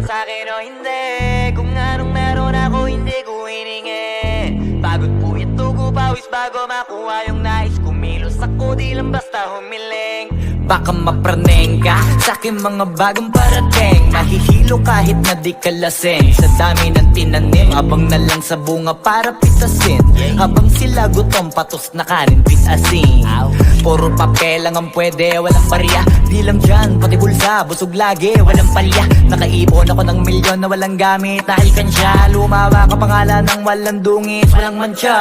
man sa'kin o hindi Kung anong meron ako hindi ko hiningi. Pagod po ito ko pawis bago makuha yung nais. Kumilos ako di lang basta humiling. Baka mapraneng ka sa aking mga bagong parating Mahihilo kahit na di ka lasing Sa dami ng tinanim Habang na lang sa bunga para pitasin. Habang sila gutom patos na kanin pitasin Puro papel lang ang pwede Walang barya. Di lang dyan pati bulsa Busog lagi walang palya. Nakaipon ako ng milyon na walang gamit Dahil kansya. Lumawa ka pangalan ng walang dungis Walang mancha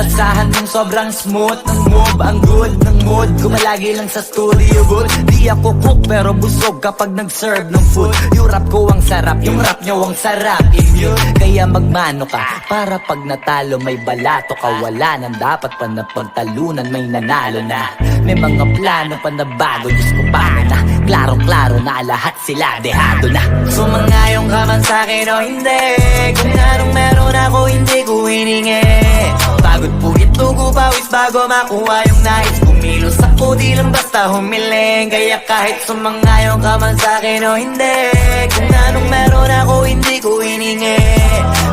Asahan mong sobrang smooth Ng move ang good ng mood. Gumalagi lang sa studio booth Di ako cook pero busog kapag nag-serve ng food. Yung rap ko ang sarap Yung rap nyo ang sarap. Immune Kaya magmano ka Para pag natalo may balato ka. Wala nang dapat pa na pagtalunan May nanalo na. May mga plano pa na bago Diyos ko paano na? Klaro-klaro na lahat sila Dehado na. Sumangayong ka man sa'kin o hindi Kung anong meron ako hindi ko hiningi. Pagod po ko pawis bago makuha yung nais. Kumilos ako di lang basta humiling Kaya kahit sumangayong ka man sa'kin o hindi Kung anong meron ako hindi ko hiningi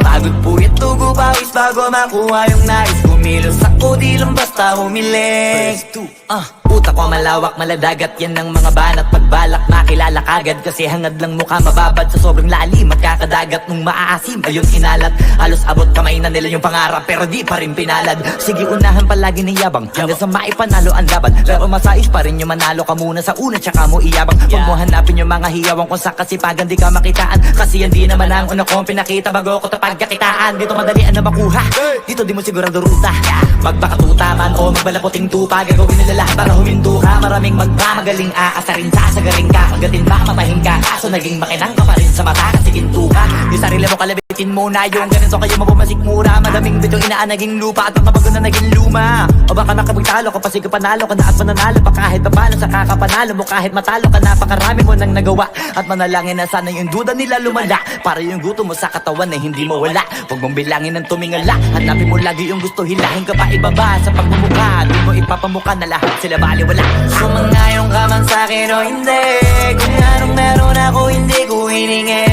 Pagod po ito ko pawis bago makuha yung nais. Kumilos ako di lang basta humiling Ah, utak ko malawak, maladagat Yan ang mga banat Pagbalak. Makilala kagad Kasi hangad lang mukha mababad Sa sobrang lalim Magkakadagat nung maaasim. Ayun inalat Halos abot kamay na nila yung pangarap Pero di pa rin pinalad. Sige unahan palagi ng yabang Hanggang sa maipanalo ang laban Pero masais pa rin yung manalo ka muna sa una Tsaka mo iyabang. Huwag mo hanapin yung mga hiyawang Kung sa kasipagan di ka makitaan. Kasi yan di naman ang una kong pinakita Bago ko tapagkakitaan Dito madalian na makuha Dito di mo sigurado ruta. Magbakatuta man o magbalaputing tupa Gagawin nila lahat para huminto ka Maraming magmamagaling aasarin sasagaling ka. Pagdating ba matahin ka? Kaso naging makinang ka pa rin sa mata Kasi ginto ka. Yung sarili mo kalabitin mo na Yung ganito kayo mapumasik mura. Madaming bitong inaan naging lupa. At ang kabago na naging luma. O baka nakapagtalo ka pa sige panalo ka na At mananalo pa. Kahit papalo sa kakapanalo mo Kahit matalo ka napakarami mo nang nagawa. At manalangin na sana yung duda nila lumala. Para yung gutom mo sa katawan na hindi mo wala Huwag mong bilangin ng tumingala. Hanapin mo lagi yung gusto hilahin ka pa ibaba Sa pagmumukha. Di mo ipapamuka na lahat sila baliwala Sumangayong ka man sa'kin o hindi. Kung anong meron ako hindi ko hiningi.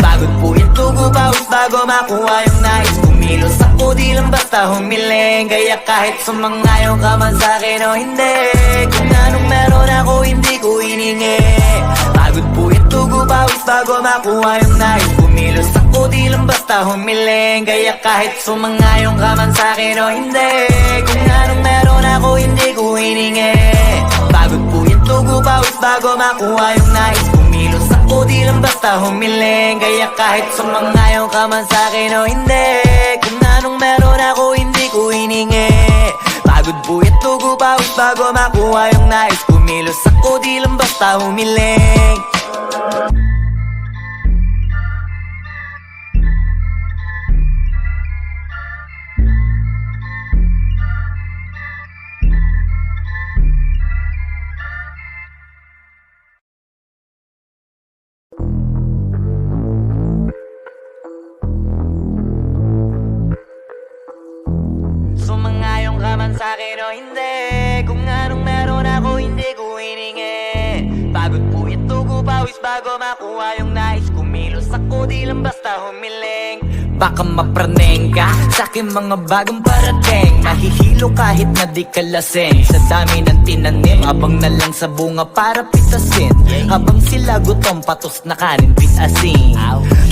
Pagod po ito ko pawis bago makuha yung nais. Kumilos ako di lang basta humiling Kaya kahit sumangayong ka man sa'kin o hindi. Kung anong meron ako hindi ko hiningi. Pagod po ito ko pawis bago makuha yung nais. Kumilos ako di lang basta humiling Kaya kahit sumangayong ka man sa'kin o hindi. Kung anong meron ako hindi ko hiningi. Pagod po ito ko pawis bago makuha yung nais. Kumilos ako di lang basta humiling Kaya kahit sumangayong ka man sa'kin o hindi. Kung anong meron ako hindi ko hiningi. Pagod po ito ko pawis bago makuha yung nais. Kumilos ako di lang basta humiling pawis bago makuha yung nais. Kumilos ako di lang basta humiling Baka mapraneng ka. Sa aking mga bagong parating. Mahihilo kahit na di ka Sa dami ng tinanim Habang na lang sa bunga para pitasin. Habang sila gutom patos na kanin pitasin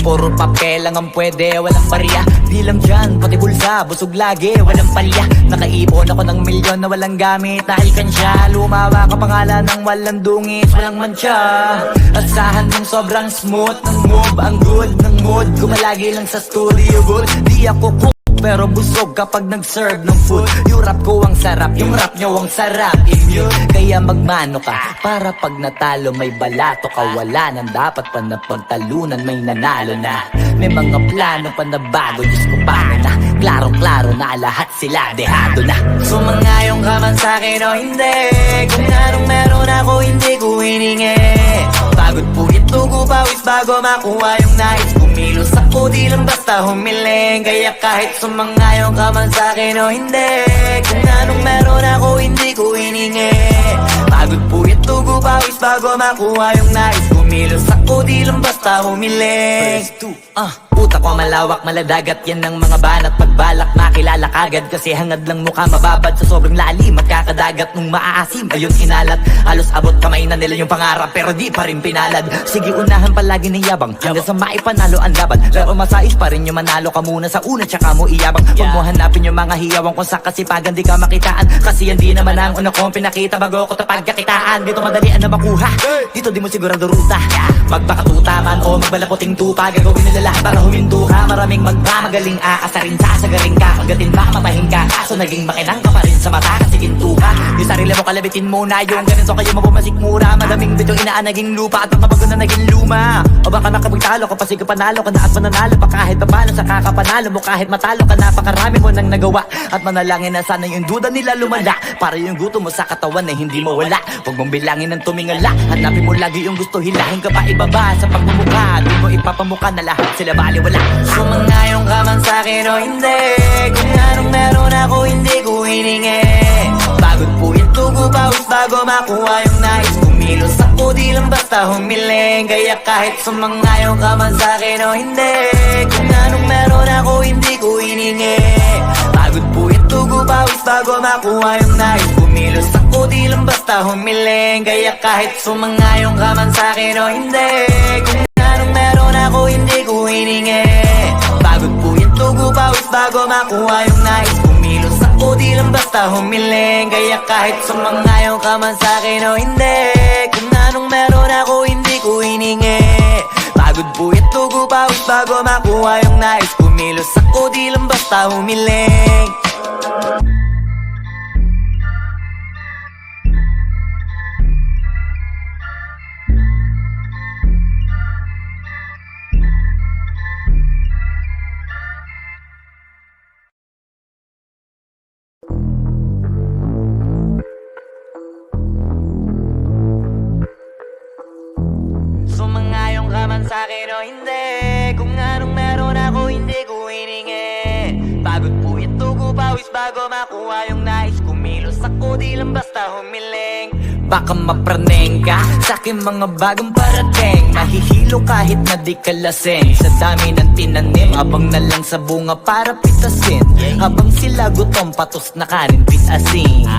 Puro papel lang ang pwede Walang barya. Di lang dyan pati bulsa Busog lagi walang palya. Nakaipon ako ng milyon na walang gamit. Dahil kansya Lumawa ka pangalan ng walang dungis Walang mancha. Asahan mong sobrang smooth Ng move ang good ng mood. Gumalagi lang sa studio booth Di ako cook pero busog kapag nag-serve ng food. Yung rap ko ang sarap, yung rap nyo ang sarap Immune, kaya magmano ka Para pag natalo may balato ka. Wala nang dapat pa na pagtalunan May nanalo na. May mga plano pa na bago Diyos ko paano na? Klaro-klaro na lahat sila Dehado na. Sumangayong ka man sa'kin o hindi. Kung anong meron ako hindi ko hiningi. Pagod po ko pawis bago makuha yung nais. Kumilos ako di lang basta humiling Kaya kahit sumangayong ka man sa'kin o hindi Kung anong meron ako hindi ko hiningi Pagod po ito ko pawis bago makuha yung nais. Kumilos ako di lang basta humiling Ah, utak ko malawak, maladagat Yan ang mga banat. Pagbalak makilala kagad Kasi hangad lang mukha. Mababad Sa sobrang lalim at kakadagat Nung maaasim. Ayun inalat Halos abot kamay na nila yung pangarap Pero di pa rin pinalad. Sige unahan palagi ng yabang. Hanggang sa maipanalo ang laban. Pero masais pa rin yung manalo ka muna sa una Tsaka mo iyabang. Huwag mo hanapin yung mga hiyawang Kung sa kasipagan di ka makitaan. Kasi yan di naman ang una kong pinakita Bago ko tapagkakitaan Dito madalian na makuha Dito di mo sigurado ruta. Magpakatuta man o magbalakoting tupa Gagawin nila lahat para huminto ka Maraming magmamagaling aasarin sasagaling ka. Kagatin ba matahin ka? Kaso naging makinang ka pa rin sa mata Kasi ginto ka. Yung sarili mo kalabitin muna Yung ganito kayo mabumasik mura Madaming bitong inaan naging lupa. At ang kabago na naging luma. O baka nakapagtalo ka pa sige panalo ka na At mananalo pa. Kahit pa paano sa kakapanalo mo Kahit matalo ka napakarami mo nang nagawa. At manalangin na sana yung duda nila lumala. Para yung gutom mo sa katawan na hindi mawala. Huwag mong bilangin ng tumingala. Hanapin mo lagi yung gusto hilahin ka pa ibaba Sa pagmumukha. Di mo ipapamuka na lahat sila baliwala Sumangayon ka man sa'kin o hindi. Kung anong meron ako hindi ko hiningi. Pagod po yung tugo pawis bago makuha yung nais. Kumilos ako di lang basta humiling Kaya kahit sumangayon ka man sa'kin o hindi. Kung anong meron ako hindi ko hiningi. Pagod po yung tugo pawis bago makuha yung nais. Kumilos ako di lang basta humiling Kaya kahit sumangayon ka man sa'kin o hindi. Kung ko hiningi Pagod po yung tugo pawis bago makuha yung nais. Kumilos ako di lang basta humiling Kaya kahit sumangayon ka man sa'kin o hindi Kung anong meron ako hindi ko hiningi. Pagod po yung tugo pawis bago makuha yung nais. Kumilos ako di lang basta humiling Baka mapraneng ka. Sa aking mga bagong parating. Mahihilo kahit na di ka lasing. Sa dami ng tinanim Habang na lang sa bunga para pitasin. Habang sila gutom patos na kanin pitasin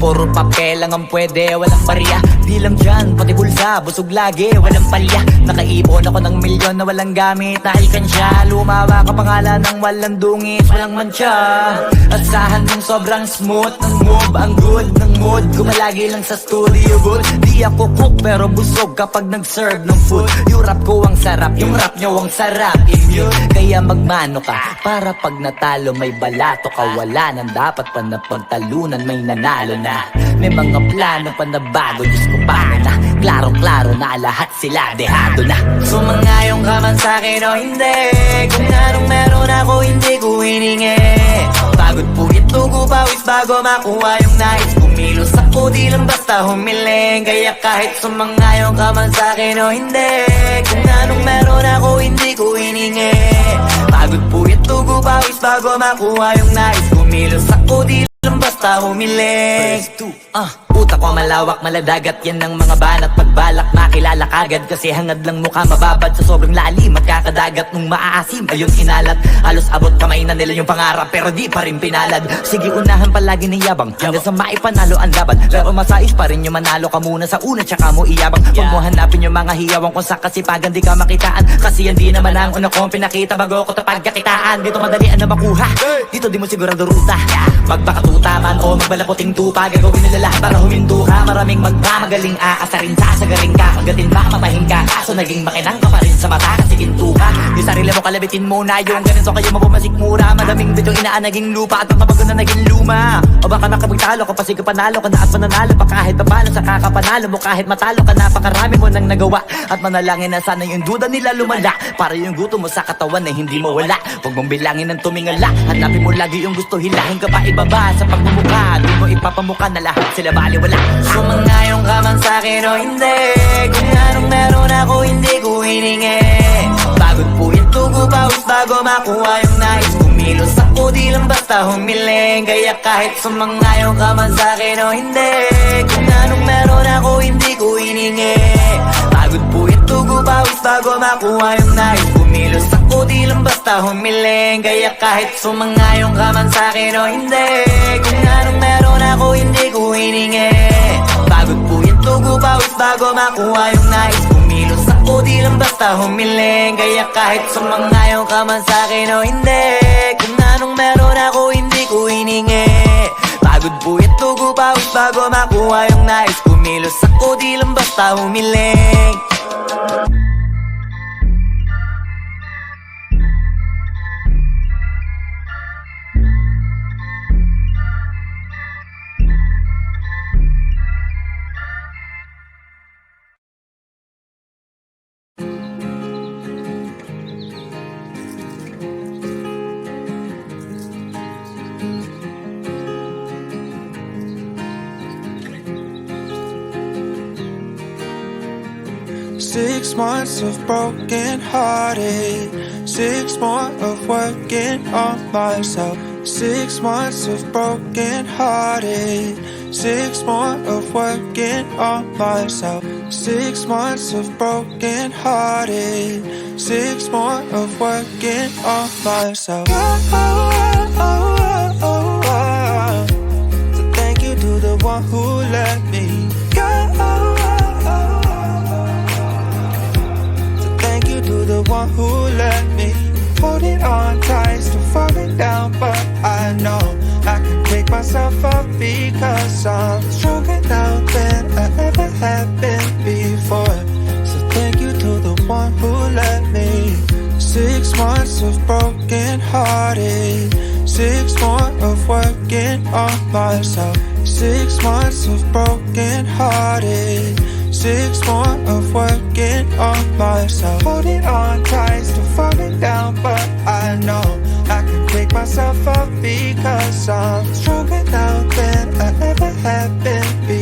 Puro papel lang ang pwede Walang barya. Di lang dyan pati bulsa Busog lagi walang palya. Nakaipon ako ng milyon na walang gamit. Na alkansya Lumawa ka pangalan ng walang dungis Walang mancha Asahan mong sobrang smooth Ng move ang good ng mood. Gumalagi lang sa studio booth Di ako cook pero busog kapag nag-serve ng food. Yung rap ko ang sarap Yung rap nyo ang sarap Immune. Kaya magmano ka Para pag natalo may balato ka. Wala nang dapat pa na pagtalunan May nanalo na. May mga plano pa na bago Diyos ko paano na? Klarong-klaro na lahat sila Dehado na. Sumangayon ka man sa'kin o hindi. Kung anong meron ako hindi ko hiningi. Pagod po yung tugo pawis bago makuha yung nais. Kumilos ako di lang basta humiling Kaya kahit sumangayon ka man sa'kin o hindi Kung anong meron ako hindi ko hiningi. Pagod po tugo pawis bago makuha yung nais. Kumilos ako di lang basta humiling Ah, utak ko malawak, maladagat. Yan ang mga banat Pagbalak. Makilala kagad Kasi hangad lang mukha. Mababad Sa sobrang lalim at kakadagat Nung maaasim. Ayun inalat Halos abot kamay na nila yung pangarap Pero di pa rin pinalad. Sige unahan palagi ng yabang. Hanggang sa maipanalo ang laban. Pero masais pa rin yung manalo ka muna sa una Tsaka mo iyabang. Huwag mo hanapin yung mga hiyawang Kung sa kasipagan di ka makitaan. Kasi yan di naman ang una kong pinakita. Bago ko tapagkakitaan Dito madalian na makuha Dito di mo sigurado ruta. Magpakatuta man o magbalakoting tupa Gagawin nila lahat para ka Maraming magmamagaling aasarin sasagaling ka Kagatin ba matahin ka. Kaso naging makinang ka pa rin sa mata Kasi ginto ka. Yung sarili mo kalabitin muna Yung ganito kayo mabumasik mura. Madaming bitong inaan naging lupa At ang kabago na naging luma. O baka nakapagtalo ka pa sige panalo ka na At mananalo pa. Kahit pa paano sa kakapanalo mo Kahit matalo ka napakarami mo nang nagawa. At manalangin na sana yung duda nila lumala. Para yung gutom mo sa katawan na hindi mawala. Huwag mong bilangin ng tumingala. Hanapin mo lagi yung gusto hilahin ka pa ibaba Sa pagmumukha. Di mo ipapamuka na lahat. Sila baliwala Sumangayon ka man sa'kin o hindi. Kung anong meron ako hindi ko hiningi. Pagod po yung tugo pawis bago makuha yung nais. Kumilos ako di lang basta humiling Kaya kahit sumangayon ka man sa'kin o hindi. Kung anong meron ako hindi ko hiningi. Pagod po ito pawis bago makuha yung nais. Kumilos ako di lang basta humiling Kaya kahit sumangayon ka man sa'kin o hindi. Kung hiningi Pagod po ito pawis bago makuha yung nais. Kumilos ako di lang basta humiling Kaya kahit sumangayon ka man sa'kin o hindi Kung anong meron ako hindi ko hiningi. Pagod po ito pawis bago makuha yung nais. Kumilos ako di lang basta humiling Six months of broken hearted. Six more of working on myself. Six months of broken hearted. Six more of working on myself. Six months of broken hearted. Six more of working on myself. Oh, oh, oh, oh, oh. oh. So thank you to the one who let one who let me hold it on tight, still falling down, but I know I can pick myself up because I'm stronger now than I ever have been before. So thank you to the one who let me. Six months of broken hearted. Six more of working on myself. Six months of broken hearted. Six more of working on myself. Holding on tight, still falling down, but I know I can pick myself up because I'm stronger now than I ever have been before.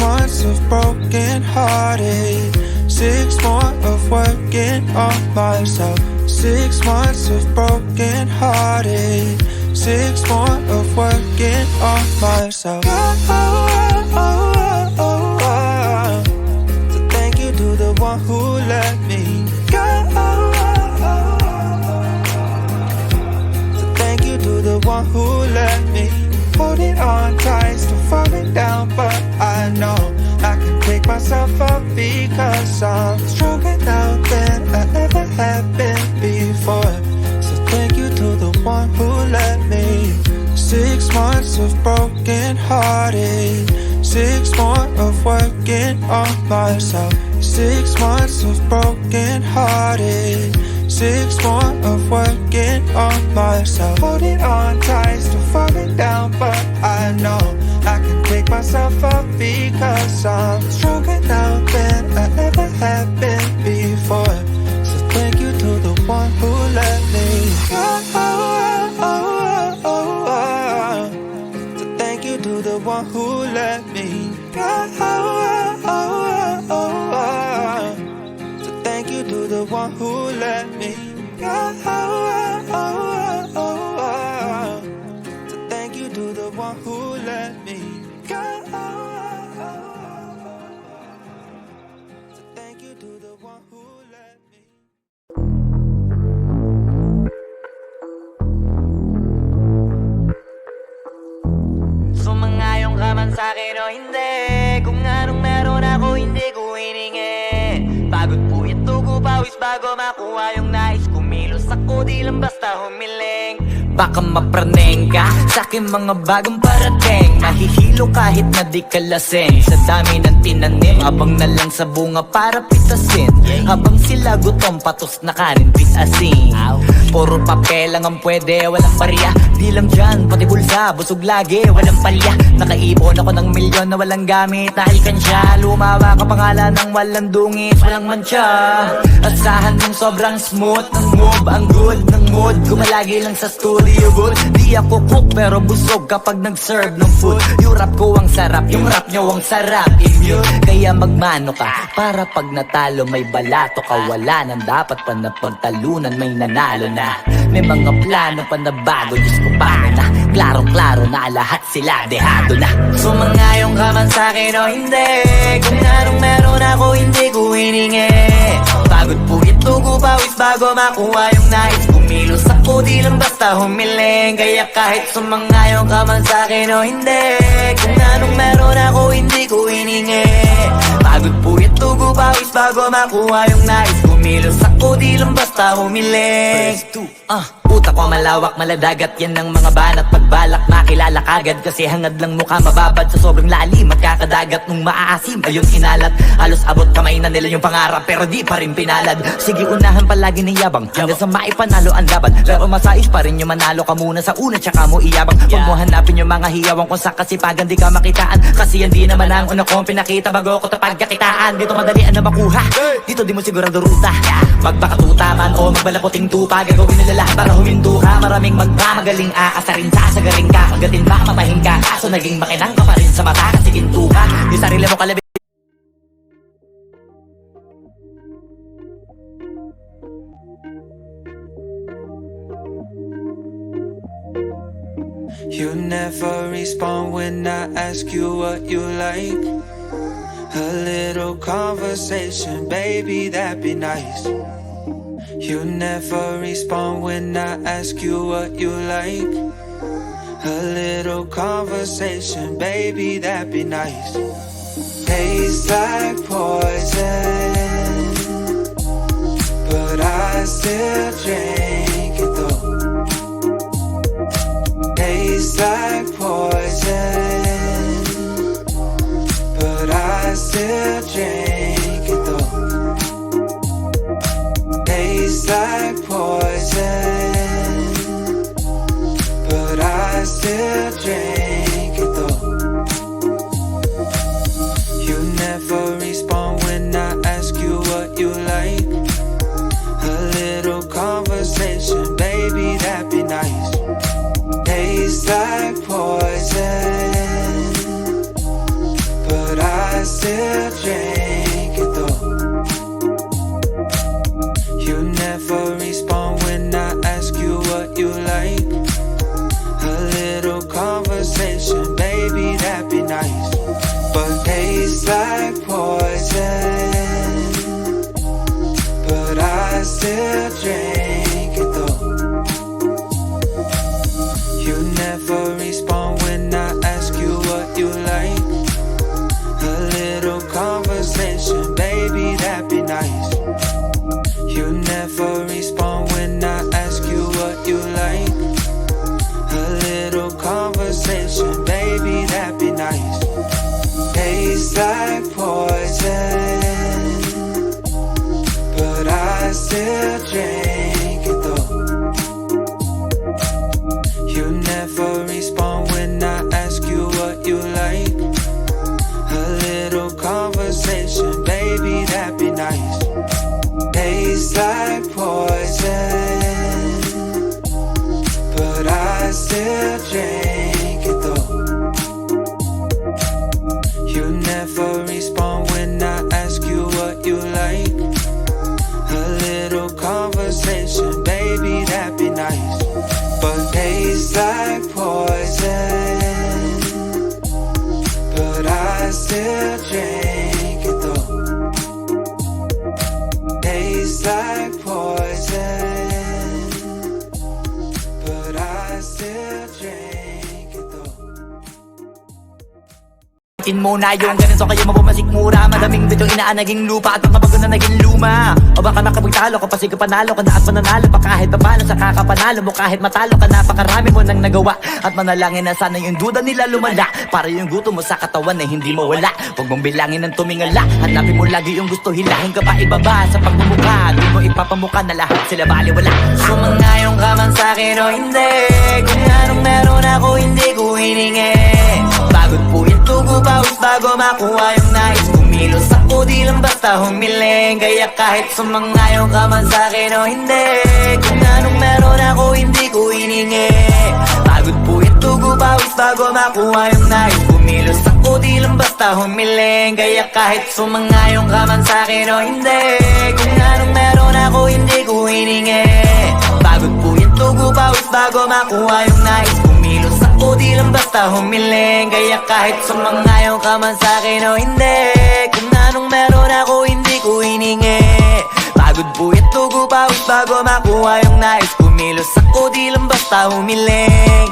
Months of broken hearted. Six more of working on myself. Six months of broken hearted. Six more of working on myself. Oh, oh, oh, so thank you to the one who let me go. So thank you to the one who let me hold it on tight, still falling down, but I know I can pick myself up because I'm stronger now than I ever have been before. So thank you to the one who let me. Six months of broken hearted. Six more of working on myself. Six months of broken hearted. Six more of working on myself. Holding on tight, still falling down, but I know I can pick myself up because I'm stronger now than I ever have been before. So thank you to the one who let me go. So thank you to the one who let me go. So thank you to the one who let me go. Man sa'kin o hindi. Kung anong meron ako hindi ko hiningi. Pagod po ito ko pawis bago makuha yung nais. Kumilos ako di lang basta humiling. Baka mapraneng ka Sa aking mga bagong parating. Mahihilo kahit na di ka lasing. Sa dami ng tinanim Habang na lang sa bunga para pitasin. Habang sila gutom patos na kanin pitasin Puro papel lang ang pwede Walang barya. Di lang dyan pati bulsa Busog lagi walang palya. Nakaipon ako ng milyon na walang gamit. Dahil kansya Lumawa ka pangalan ng walang dungis Walang mancha. Asahan mong sobrang smooth. Ng move ang good ng mood. Gumalagi lang sa studio booth Di ako cook pero busog kapag nag-serve ng food. Yung rap ko ang sarap Yung rap nyo ang sarap Immune Kaya magmano ka Para pag natalo may balato ka. Wala nang dapat pa na pagtalunan May nanalo na. May mga plano pa na bago Diyos ko paano na? Klarong-klaro na lahat sila Dehado na. Sumangayong ka man sa'kin o hindi Kung anong meron ako hindi ko hiningi Pagod po ito ko pawis bago makuha yung nais. Kumilos ako di lang basta humiling Kaya kahit sumangayong ka man sa'kin o hindi Kung anong meron ako hindi ko hiningi. Pagod po ito ko pawis bago makuha yung nais. Kumilos ako di lang basta humiling Ah, utak ko malawak, maladagat. Yan ang mga banat Pagbalak. Makilala kagad Kasi hangad lang mukha. Mababad Sa sobrang lalim at kakadagat Nung maaasim. Ayun inalat Halos abot kamay na nila yung pangarap Pero di pa rin pinalad. Sige unahan palagi ng yabang. Hanggang sa maipanalo ang laban. Pero masais pa rin yung manalo ka muna sa una Tsaka mo iyabang. Huwag mo hanapin yung mga hiyawang Kung sa kasipagan di ka makitaan. Kasi yan di naman ang una kong pinakita Bago ko tapagkakitaan Dito madali na makuha Dito di mo sigurado ruta. Magpakatuta man o magbalakoting tupa Gagawin nila lahat para huminto ka Maraming magmamagaling. Aasarin sasagaling ka. Kagatin ba matahin ka. Kaso naging makinang ka pa rin sa mata. Kasi ginto ka. Yung sarili mo kalabi You never respond when I ask you what you like. A little conversation, baby, that'd be nice. You never respond when I ask you what you like. A little conversation, baby, that'd be nice. Tastes like poison, but I still drink it though. Tastes like poison, but I still drink like poison, but I still muna. Yung ganito kayo mapumasik mura. Madaming bitong inaan naging lupa. At ang na naging luma. O baka makapagtalo ka pa sige panalo ka na at mananalo pa. Kahit papalo sa kakapanalo mo kahit matalo ka napakarami mo nang nagawa. At manalangin na sana yung duda nila lumala. Para yung gutom mo sa katawan ay hindi mawala. Huwag mong bilangin ng tumingala. Hanapin mo lagi yung gusto hilahin ka pa ibaba Sa pagmumukha Ipapamuka na lahat sila baliwala. Sumangayong ka man sa'kin o hindi. Kung anong meron ako hindi ko hiningi. Pagod po yung tugo pawis bago makuha yung nais. Kumilos ako di lang basta humiling Kaya kahit sumangayong ka man sa'kin o hindi. Kung anong meron ako hindi ko hiningi. Pagod po yung tugo pawis bago makuha yung nais Kumilos ako di lang basta humiling Kaya kahit sumangayong ka man sa'kin o hindi Kung anong meron ako hindi ko hiningi. Pagod po yung tugo pawis bago makuha yung nais. Kumilos ako di lang basta humiling Kaya kahit sumangayong ka man sa'kin o hindi Kung anong meron ako hindi ko hiningi. Pagod po yung tugo pawis bago makuha yung nais. Kumilos ako di lang basta humiling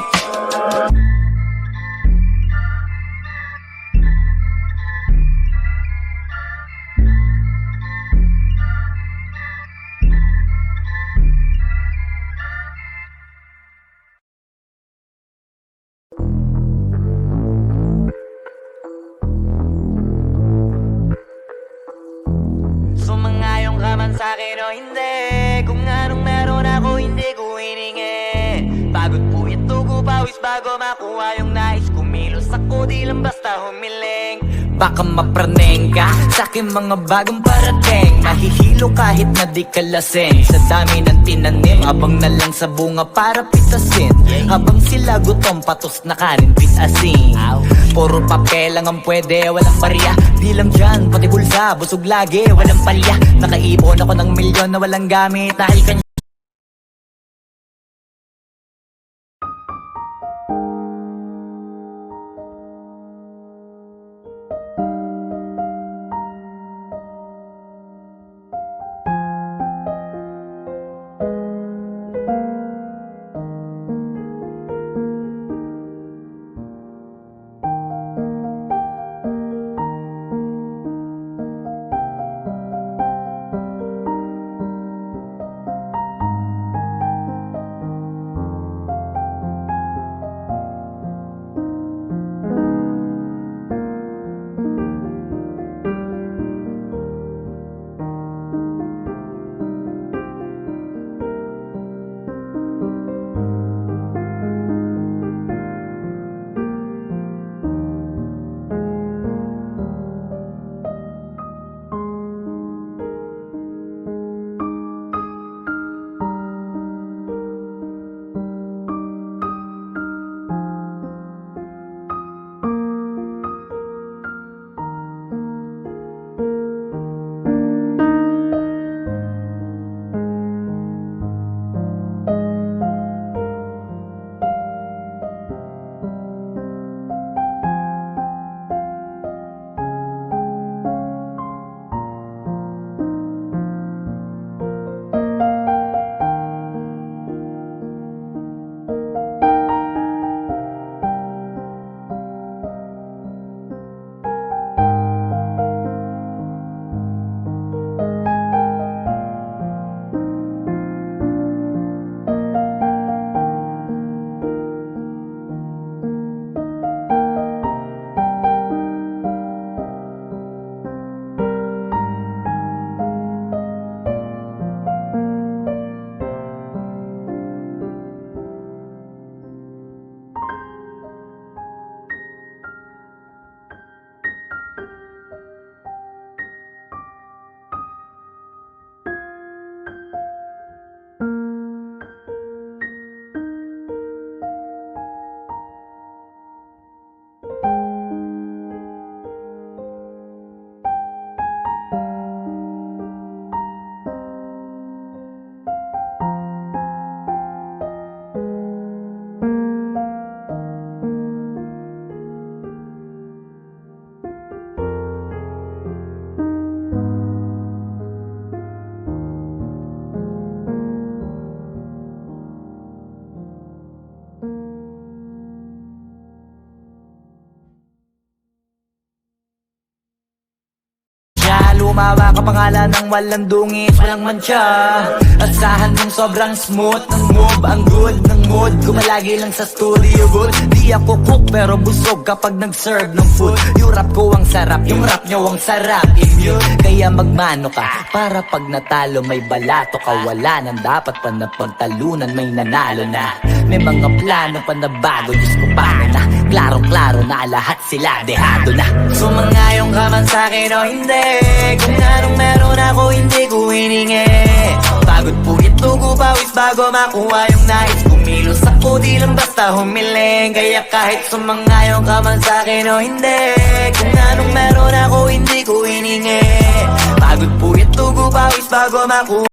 aking mga bagong parating. Mahihilo kahit na di ka lasing. Sa dami ng tinanim Habang na lang sa bunga para pitasin. Habang sila gutom patos na kanin pitasin Puro papel lang ang pwede Walang barya. Di lang dyan pati bulsa Busog lagi walang palya. Nakaipon ako ng milyon na walang gamit Dahil kanya Tumawa ka pangalan ng walang dungis Walang mancha Asahan mong sobrang smooth Ng move, ang good ng mood. Gumalagi lang sa studio booth Di ako cook pero busog kapag nag-serve ng food. Yung rap ko ang sarap, yung rap nyo ang sarap Immune, kaya magmano ka Para pag natalo may balato ka. Wala nang dapat pa na pagtalunan May nanalo na. May mga plano pa na bago Diyos ko paano na? Klaro-klaro na lahat sila dehado na. Sumangayong ka man sa'kin o hindi Kung anong meron ako hindi ko hiningi. Pagod ito ko pawis bago makuha yung nais. Kumilos ako di lang basta humiling Kaya kahit sumangayong ka man sa'kin o hindi Kung anong meron ako hindi ko hiningi. Pagod ito ko pawis bago makuha